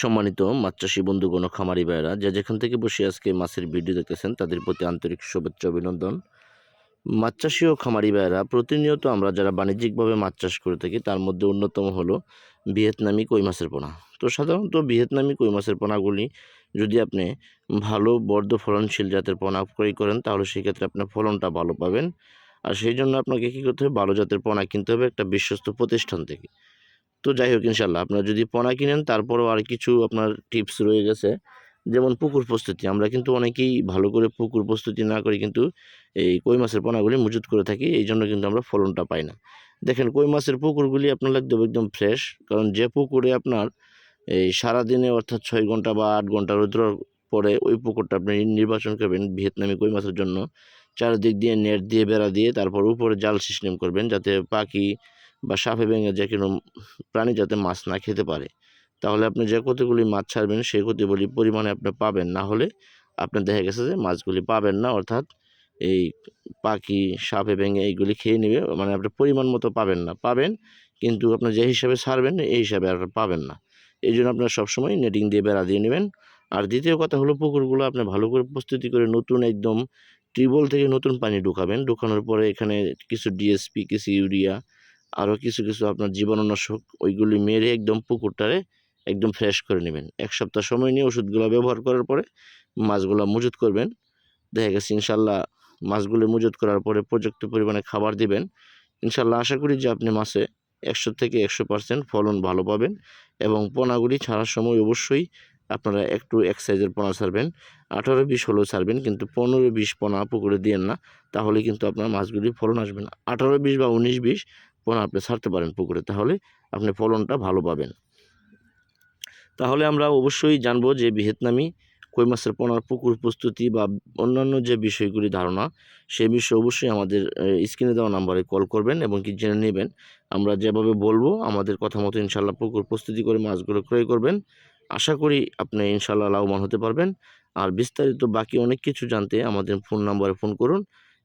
সম্মানিত মাছ চাষি বন্ধুগণ খামারি ভাইয়েরা, যে যেখান থেকে বসে আজকে মাছের ভিডিও দেখতেছেন, তাদের প্রতি আন্তরিক শুভেচ্ছা অভিনন্দন। মাছ ও খামারি ভাইয়েরা, প্রতিনিয়ত আমরা যারা বাণিজ্যিকভাবে মাছ চাষ করে থাকি, তার মধ্যে অন্যতম হলো ভিয়েতনামি কই মাছের পোনা। তো সাধারণত ভিয়েতনামি কই মাছের পোনাগুলি যদি আপনি ভালো বর্ধ ফলনশীল জাতের পোনা ক্রয় করেন, তাহলে সেক্ষেত্রে আপনার ফলনটা ভালো পাবেন। আর সেই জন্য আপনাকে কী করতে হবে? ভালো জাতের পোনা কিনতে হবে একটা বিশ্বস্ত প্রতিষ্ঠান থেকে। তো যাই হোক ইনশাল্লাহ, আপনারা যদি পোনা কিনেন, তারপরেও আর কিছু আপনার টিপস রয়ে গেছে। যেমন পুকুর প্রস্তুতি, আমরা কিন্তু অনেকেই ভালো করে পুকুর প্রস্তুতি না করে কিন্তু এই কই মাছের পোনাগুলি মজুত করে থাকি, এই জন্য কিন্তু আমরা ফলনটা পাই না। দেখেন, কই মাছের পুকুরগুলি আপনার লাগবে একদম ফ্রেশ কারণ যে পুকুরে আপনার এই সারাদিনে অর্থাৎ ছয় ঘণ্টা বা আট ঘণ্টা রৌদ্র পরে ওই পুকুরটা আপনি নির্বাচন করবেন ভিয়েতনামি কই মাছের জন্য। চারিদিক দিয়ে নেট দিয়ে বেড়া দিয়ে, তারপর উপরে জাল সিস্টেম করবেন, যাতে পাখি বা সাপে ভেঙে যে কোনো প্রাণী যাতে মাছ না খেতে পারে, তাহলে আপনি যে কতগুলি মাছ ছাড়বেন, সেই কতগুলি পরিমাণে আপনি পাবেন। না হলে আপনার দেখা গেছে যে মাছগুলি পাবেন না, অর্থাৎ এই পাখি, সাপে ভেঙে এইগুলি খেয়ে নেবে মানে আপনি পরিমাণ মতো পাবেন না। পাবেন, কিন্তু আপনি যে হিসাবে ছাড়বেন, এই হিসাবে আর পাবেন না। এই জন্য আপনার সবসময় নেটিং দিয়ে বেড়া দিয়ে নেবেন। আর দ্বিতীয় কথা হলো পুকুরগুলো আপনি ভালো করে প্রস্তুতি করে নতুন একদম টিউবওয়েল থেকে নতুন পানি ঢুকাবেন। ঢুকানোর পরে এখানে কিছু ডিএসপি কিছু ইউরিয়া আরও কিছু কিছু আপনার জীবাণুনাশক ওইগুলি মেরে একদম পুকুরটারে একদম ফ্রেশ করে নেবেন। এক সপ্তাহ সময় নিয়ে ওষুধগুলো ব্যবহার করার পরে মাছগুলো মজুত করবেন। দেখা গেছে ইনশাল্লাহ মাছগুলি মজুত করার পরে পর্যাপ্ত পরিমাণে খাবার দিবেন। ইনশাল্লাহ আশা করি যে আপনি মাছে একশো থেকে একশো পার্সেন্ট ফলন ভালো পাবেন এবং পোনাগুলি ছাড়ার সময় অবশ্যই আপনারা একটু এক সাইজের পোনা ছাড়বেন। আঠারো বিশ হলেও ছাড়বেন কিন্তু পনেরো বিশ পোনা পুকুরে দিয়েন না, তাহলে কিন্তু আপনার মাছগুলি ফলন আসবে না। আঠারো বিশ বা উনিশ বিশ পোনা আপনি ছাড়তে পারেন পুকুরে, তাহলে আপনি ফলনটা ভালো পাবেন। তাহলে আমরা অবশ্যই জানব যে ভিয়েতনামি কই মাছের পোনার পুকুর প্রস্তুতি বা অন্যান্য যে বিষয়গুলি ধারণা সেই বিষয়ে অবশ্যই আমাদের স্ক্রিনে দেওয়া নাম্বারে কল করবেন এবং কি জেনে নেবেন। আমরা যেভাবে বলব, আমাদের কথা মতো ইনশাল্লাহ পুকুর প্রস্তুতি করে মাছগুলো ক্রয় করবেন। আশা করি আপনি ইনশাল্লাহ লাভবান হতে পারবেন। আর বিস্তারিত বাকি অনেক কিছু জানতে আমাদের ফোন নাম্বারে ফোন করুন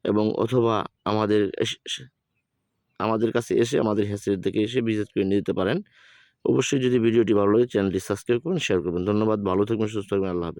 এবং অথবা আমাদের আমাদের কাছে এসে, আমাদের হেসের দিকে এসে ভিজিট করে নিতে পারেন। অবশ্যই যদি ভিডিওটি ভালো লাগে চ্যানেলটি সাবস্ক্রাইব করুন শেয়ার করবেন। ধন্যবাদ, ভালো থাকবেন, সুস্থ থাকবেন, আল্লাহ হাফেজ।